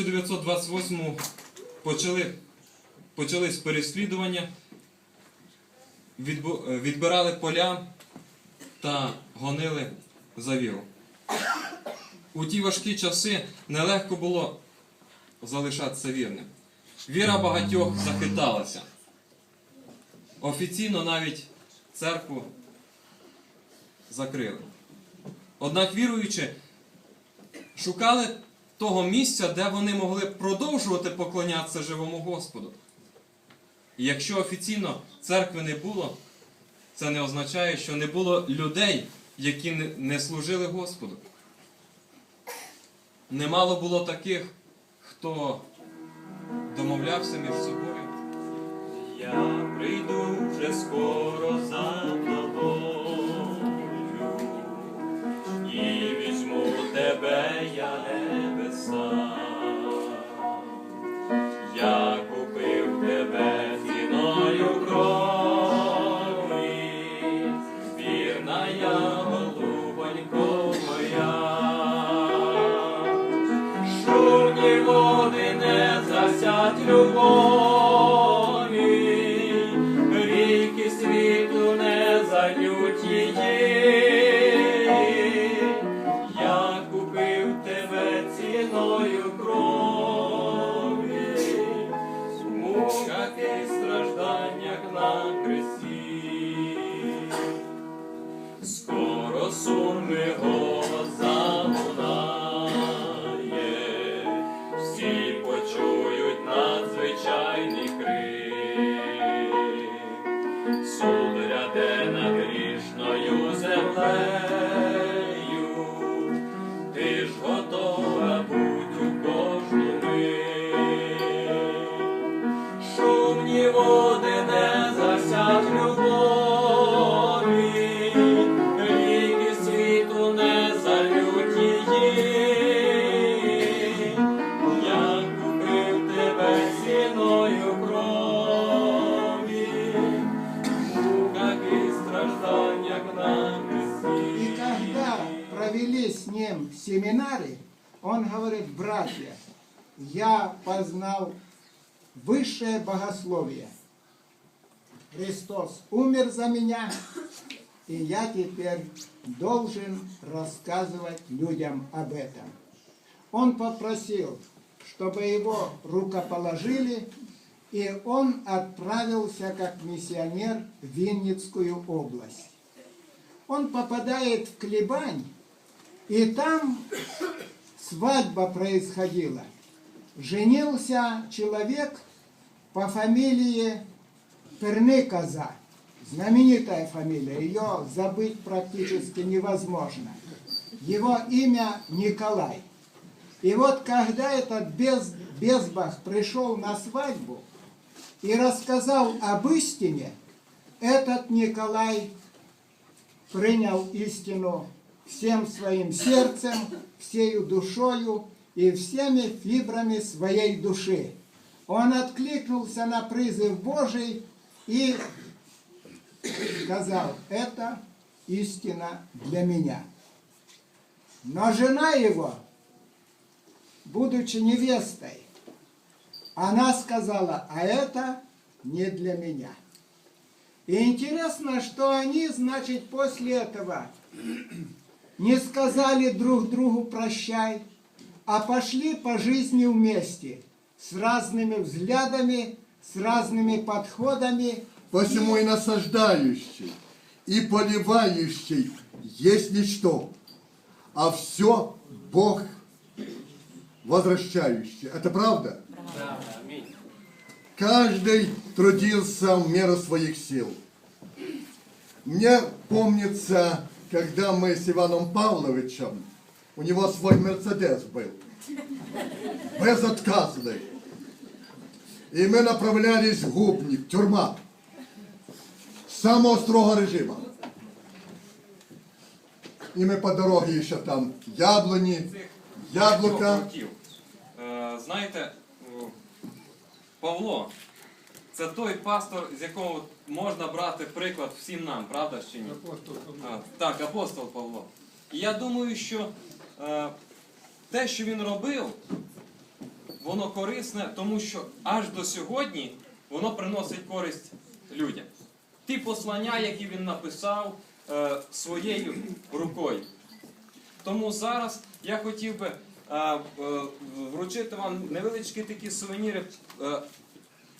1928 почали, почались переслідування, е, відбирали поля та гонили за віру. У ті важкі часи нелегко було залишатися вірним. Віра багатьох захиталася. Офіційно навіть церкву закрили. Однак віруючи, шукали того місця, де вони могли продовжувати поклонятися живому Господу. І якщо офіційно церкви не було, це не означає, що не було людей, які не служили Господу. Немало було таких, хто домовлявся між собою. Я прийду вже скоро за. брат любові, ріки світу не залють її, я купив тебе ціною крові, в муках і стражданнях на хресті, скоро сумний гор. высшее богословие. Христос умер за меня, и я теперь должен рассказывать людям об этом. Он попросил, чтобы его рукоположили, и он отправился как миссионер в Винницкую область. Он попадает в Клебань, и там свадьба происходила. Женился человек – по фамилии Перны-Коза. Знаменитая фамилия, ее забыть практически невозможно. Его имя Николай. И вот когда этот без, безбах пришел на свадьбу и рассказал об истине, этот Николай принял истину всем своим сердцем, всею душою и всеми фибрами своей души. Он откликнулся на призыв Божий и сказал, это истина для меня. Но жена его, будучи невестой, она сказала, а это не для меня. И интересно, что они, значит, после этого не сказали друг другу прощай, а пошли по жизни вместе, с разными взглядами, с разными подходами. Посему и насаждающий, и поливающий есть ничто, а все Бог возвращающий. Это правда? Да, амінь. Каждый трудился в меру своих сил. Мне помнится, когда мы с Иваном Павловичем, у него свой Мерседес был, безотказный. И мы направлялись в Губник, тюрьма, самого строгого режима. И мы по дороге еще там яблони, яблука. Знаєте, Павло, це той пастор, з якого можна брати приклад всім нам, правда чи ні? А, так, апостол Павло. І я думаю, що е, те, що він робив, воно корисне, тому що аж до сьогодні воно приносить користь людям. Ті послання, які він написав е, своєю рукою. Тому зараз я хотів би е, е, вручити вам невеличкі такі сувеніри е,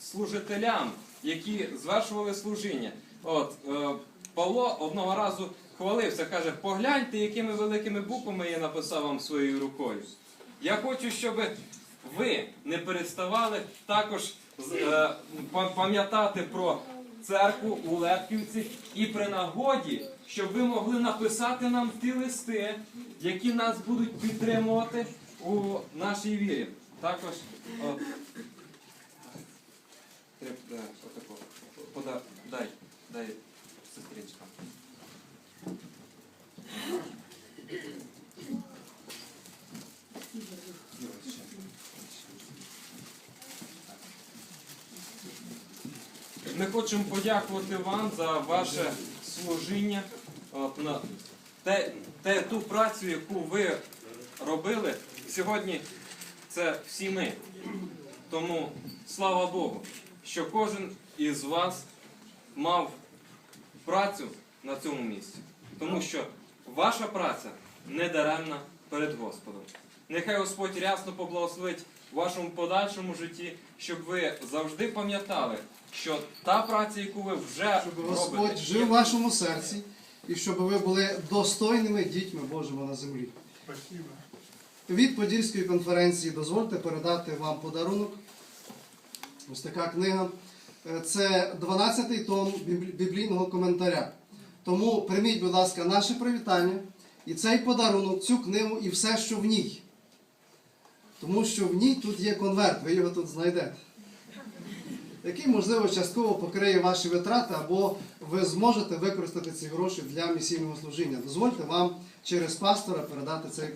служителям, які звершували служіння. От, е, Павло одного разу хвалився, каже, погляньте, якими великими буквами я написав вам своєю рукою. Я хочу, щоб ви не переставали також е, пам'ятати про церкву у Летківці і при нагоді, щоб ви могли написати нам ті листи, які нас будуть підтримувати у нашій вірі. Також о. Пода- дай, дай сестричка. Ми хочемо подякувати вам за ваше служіння, на те, те, ту працю, яку ви робили. Сьогодні це всі ми. Тому слава Богу, що кожен із вас мав працю на цьому місці. Тому що ваша праця не даремна перед Господом. Нехай Господь рясно поблагословить в вашому подальшому житті, щоб ви завжди пам'ятали, що та праця, яку ви вже щоб робите, Господь жив в вашому серці і щоб ви були достойними дітьми Божими на землі. Від Подільської конференції дозвольте передати вам подарунок. Ось така книга. Е, Це 12-й том біблійного коментаря. Тому прийміть, будь ласка, наше привітання і цей подарунок, цю книгу і все, що в ній. Тому що в ній тут є конверт, ви його тут знайдете який, можливо, частково покриє ваші витрати, або ви зможете використати ці гроші для місійного служіння. Дозвольте вам через пастора передати цей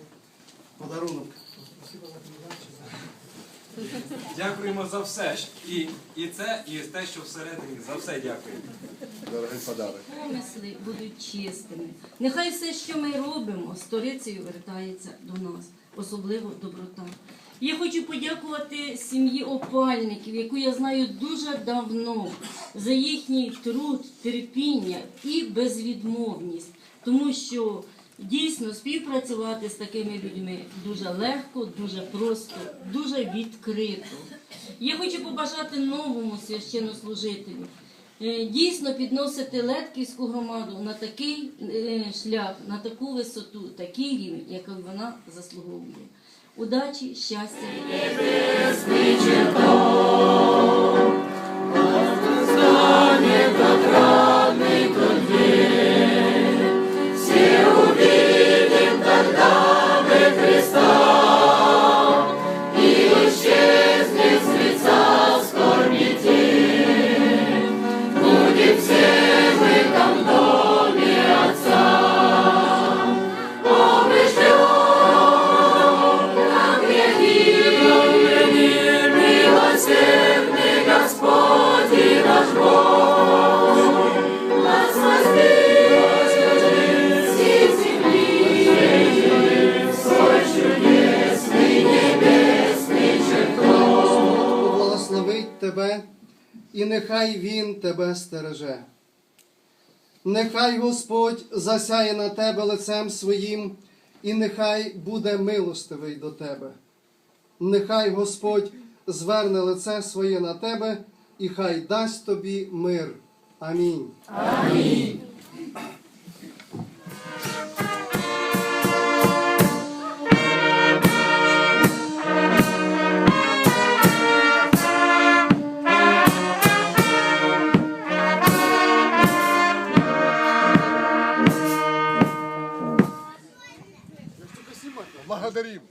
подарунок. дякуємо за все. І, і це, і те, що всередині. За все дякуємо. Дорогий подарок. помисли будуть чистими. Нехай все, що ми робимо, сторицею вертається до нас, особливо доброта. Я хочу подякувати сім'ї опальників, яку я знаю дуже давно, за їхній труд, терпіння і безвідмовність, тому що дійсно співпрацювати з такими людьми дуже легко, дуже просто, дуже відкрито. Я хочу побажати новому священнослужителю дійсно підносити Летківську громаду на такий е, шлях, на таку висоту, такий рівень, який вона заслуговує. Удачі, щастя. Нехай Він тебе стереже. Нехай Господь засяє на тебе лицем своїм, і нехай буде милостивий до тебе. Нехай Господь зверне лице своє на тебе, і хай дасть тобі мир. Амінь. والله دريم.